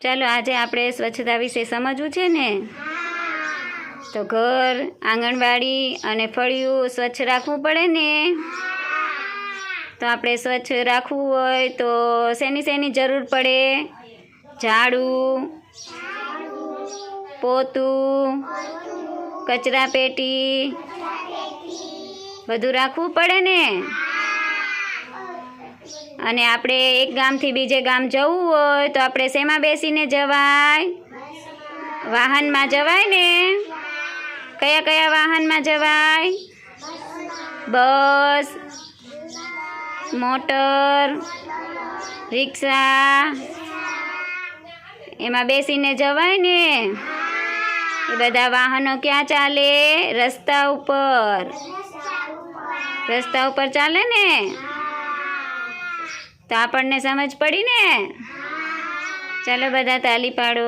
ચાલો આજે આપણે સ્વચ્છતા વિશે સમજવું છે ને? તો ઘર, આંગણવાડી અને ફળિયું સ્વચ્છ રાખવું પડે ને? તો આપણે સ્વચ્છ રાખવું હોય તો શેની શેની જરૂર પડે? ઝાડુ, પોતું કચરા પેટી બધું રાખવું પડે ને? અને આપણે એક ગામથી બીજે ગામ જવું હોય તો આપણે શેમાં બેસીને જવાય? વાહનમાં જવાય ને? કયા કયા વાહનમાં જવાય? બસ, મોટર, રિક્ષા, એમાં બેસીને જવાય ને? એ બધા વાહનો ક્યાં ચાલે? રસ્તા ઉપર. રસ્તા ઉપર ચાલે ને? તો આપણને સમજ પડી ને? ચાલો બધા તાલી પાડો.